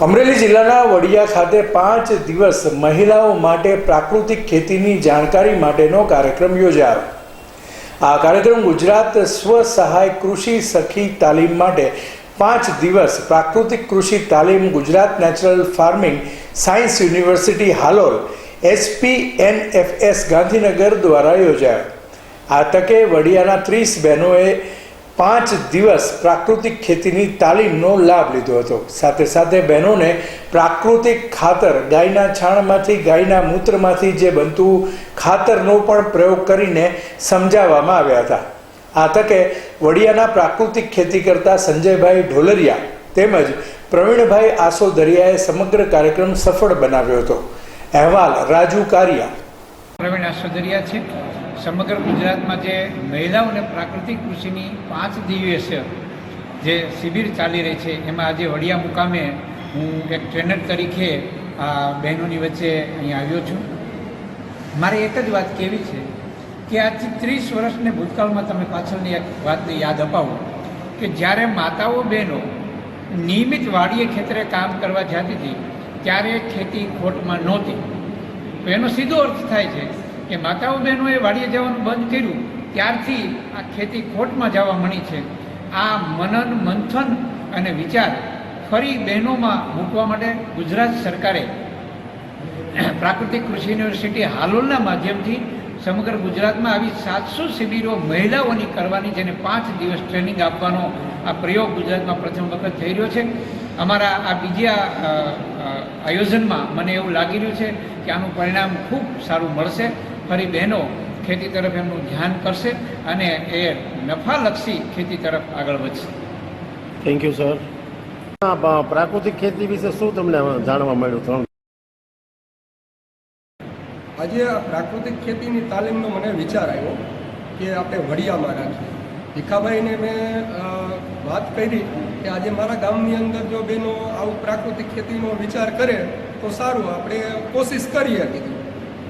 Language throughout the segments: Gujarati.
અમરેલી જિલ્લાના વડિયા ખાતે પાંચ દિવસ મહિલાઓ માટે પ્રાકૃતિક ખેતીની જાણકારી માટેનો કાર્યક્રમ યોજાયો. આ કાર્યક્રમ ગુજરાત સ્વ સહાય કૃષિ સખી તાલીમ માટે પાંચ દિવસ પ્રાકૃતિક કૃષિ તાલીમ Gujarat natural farming science university Halol SP S Gandhinagar દ્વારા યોજાયો. આ તકે વડિયાના ત્રીસ બહેનોએ પાંચ દિવસ પ્રાકૃતિક ખેતીની તાલીમનો લાભ લીધો હતો. સાથે સાથે બહેનોને પ્રાકૃતિક ખાતર, ગાયના છાણમાંથી, ગાયના મૂત્રમાંથી જે બનતું ખાતરનો પણ પ્રયોગ કરીને સમજાવવામાં આવ્યા હતા. આ તકે વડિયાના પ્રાકૃતિક ખેતી કરતા સંજયભાઈ ઢોલરિયા તેમજ પ્રવીણભાઈ આસોદરિયાએ સમગ્ર કાર્યક્રમ સફળ બનાવ્યો હતો. અહેવાલ રાજુ કારિયા. પ્રવીણ આસોદરિયા છે. સમગ્ર ગુજરાતમાં જે મહિલાઓને પ્રાકૃતિક કૃષિની પાંચ દિવસીય જે શિબિર ચાલી રહી છે, એમાં આજે વડિયા મુકામે હું એક ટ્રેનર તરીકે આ બહેનોની વચ્ચે અહીં આવ્યો છું. મારે એક જ વાત કેવી છે કે આજથી ત્રીસ વર્ષને ભૂતકાળમાં તમે પાછળની એક વાતને યાદ અપાવો કે જ્યારે માતાઓ બહેનો નિયમિત વાડીએ ખેતરે કામ કરવા જતી હતી, ત્યારે ખેતી ખોટમાં નહોતી. તો એનો સીધો અર્થ થાય છે કે માતાઓ બહેનોએ વાડીએ જવાનું બંધ કર્યું, ત્યારથી આ ખેતી ખોટમાં જવા મળી છે. આ મનન, મંથન અને વિચાર ફરી બહેનોમાં મૂકવા માટે ગુજરાત સરકારે પ્રાકૃતિક કૃષિ યુનિવર્સિટી હાલોલના માધ્યમથી સમગ્ર ગુજરાતમાં આવી સાતસો શિબિરો મહિલાઓની કરવાની જેને પાંચ દિવસ ટ્રેનિંગ આપવાનો આ પ્રયોગ ગુજરાતમાં પ્રથમ વખત થઈ રહ્યો છે. અમારા આ બીજા આયોજનમાં મને એવું લાગી રહ્યું છે કે આનું પરિણામ ખૂબ સારું મળશે. ફરી બહેનો ખેતી તરફ એમનું ધ્યાન કરશે અને એ નફાલક્ષી ખેતી તરફ આગળ વધશે. થેન્ક યુ સર પ્રાકૃતિક ખેતી વિશે શું તમને જાણવા મળ્યું? ત્રણ. આજે આ પ્રાકૃતિક ખેતીની તાલીમનો મને વિચાર આવ્યો કે આપણે વડિયામાં રાખીએ. ભીખાભાઈને મેં વાત કરી કે આજે મારા ગામની અંદર જો બેનો આવું પ્રાકૃતિક ખેતીનો વિચાર કરે તો સારું આપણે કોશિશ કરીએ. કીધું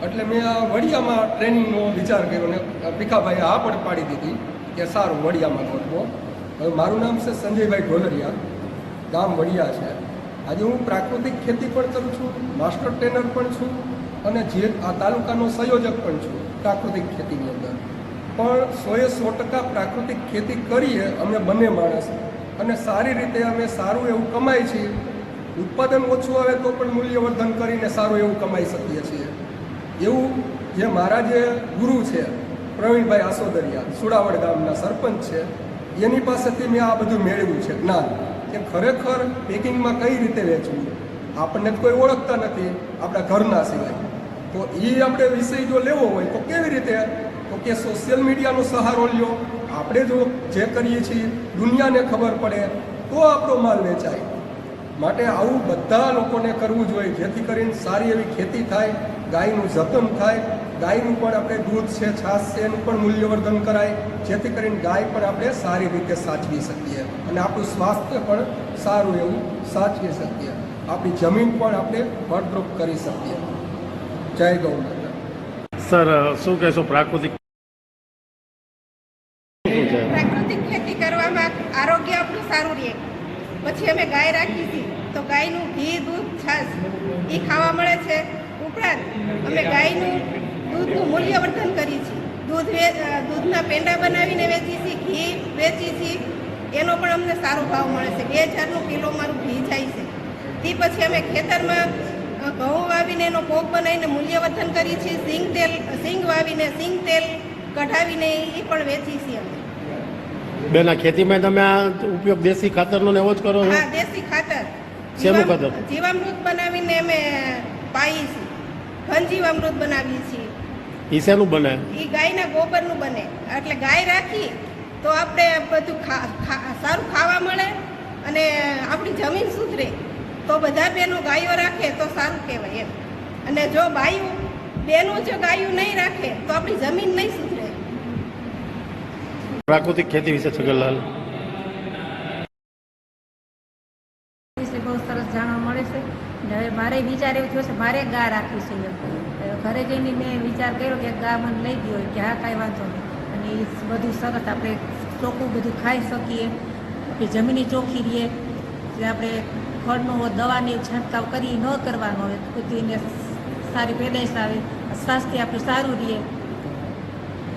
એટલે મેં આ વડિયામાં ટ્રેનિંગનો વિચાર કર્યો ને ભીખાભાઈએ હા પણ પાડી દીધી કે સારું વડિયામાં ગોઠવો. હવે મારું નામ છે સંજયભાઈ ઢોલરિયા, ગામ વડિયા છે. આજે હું પ્રાકૃતિક ખેતી પણ કરું છું, માસ્ટર ટ્રેનર પણ છું અને જે આ તાલુકાનો સંયોજક પણ છું પ્રાકૃતિક ખેતીની અંદર. પણ સોએ સો ટકા પ્રાકૃતિક ખેતી કરીએ અમે બંને માણસ અને સારી રીતે અમે સારું એવું કમાઈ છીએ. ઉત્પાદન ઓછું આવે તો પણ મૂલ્યવર્ધન કરીને સારું એવું કમાઈ શકીએ છીએ. એવું જે મારા જે ગુરુ છે, પ્રવીણભાઈ આસોદરિયા, સુડાવડ ગામના સરપંચ છે, એની પાસેથી મેં આ બધું મેળવ્યું છે, જ્ઞાન કે ખરેખર પેકિંગમાં કઈ રીતે વેચવું? આપણને કોઈ ઓળખતા નથી, આપણા ઘરના સિવાય. તો એ આપણે વિષય જો લેવો હોય, તો કેવી રીતે? તો કે સોશિયલ મીડિયાનો સહારો લ્યો. આપણે જો જે કરીએ છીએ, દુનિયાને ખબર પડે, તો આપણો માલ વેચાય. માટે આવું બધા લોકોને કરવું જોઈએ. જેથી કરીને સારી એવી ખેતી થાય ગાયનું જતન થાય. ગાયનું પણ આપણે દૂધ છે છાશ છે એનું પણ મૂલ્યવર્ધન કરાય. જેથી કરીને ગાય પણ આપણે સારી રીતે સાચવી શકીએ અને આપણું સ્વાસ્થ્ય પણ સારું એવું સાચવી શકીએ. આપણી જમીન પણ આપણે ફળદ્રુપ કરી શકીએ. જય ગૌ સર શું કહેશો પ્રાકૃતિક? પ્રાકૃતિક ખેતી કરવામાં આરોગ્ય આપણું સારું રહે. પછી અમે ગાય રાખી હતી. તો ગાયનું ઘી, દૂધ, છાશ એ ખાવા મળે છે. ઉપરાંત અમે ગાયનું દૂધનું મૂલ્યવર્ધન કરીએ છીએ. દૂધ દૂધના પેંડા બનાવીને વેચીએ છીએ, ઘી વેચીએ છીએ. એનો પણ અમને સારો ભાવ મળે છે. બે હજારનું કિલો મારું ઘી જાય છે. તે પછી અમે ખેતરમાં ઘઉં વાવીને એનો પોક બનાવીને મૂલ્યવર્ધન કરીએ છીએ. સિંગ તેલ, સિંગ વાવીને સિંગ તેલ કઢાવીને એ પણ વેચીએ છીએ અમે. બેન આ ખેતીમાં તમે આ ઉપયોગ દેશી ખાતરનો ને એવો જ કરો છો? હા દેશી ખાતર. શેનું ખાતર? જીવામૃત બનાવીને અમે પાઈએ છીએ. ઘન જીવામૃત બનાવીએ છીએ. ઈ શેનું બને? એ ગાયના ગોબરનું બને. એટલે ગાય રાખી તો આપણે બધું સારું ખાવા મળે અને આપણી જમીન સુધરે. તો બધા બેનો ગાયો રાખે તો સારું કહેવાય એમ. અને જો બાયું બેનું જો ગાયું નહીં રાખે તો આપણી જમીન નહીં સુધરે. પ્રાકૃતિક ખેતી વિશે છગનલાલ જાણવા મળે છે. હવે મારે વિચાર એવું થયો છે, મારે ગા રાખવી છે ઘરે જઈને મેં વિચાર કર્યો કે ગા મને લઈ ગયો કે હા, કાંઈ વાંધો નહીં. અને એ બધું સરસ આપણે ચોખ્ખું બધું ખાઈ શકીએ કે જમીની ચોખ્ખી રહીએ જે આપણે ફળનો દવાની છંટકાવ કરી ન કરવાનો હોય એને સારી પેદાશ આવે, સ્વાસ્થ્ય આપણું સારું રહે.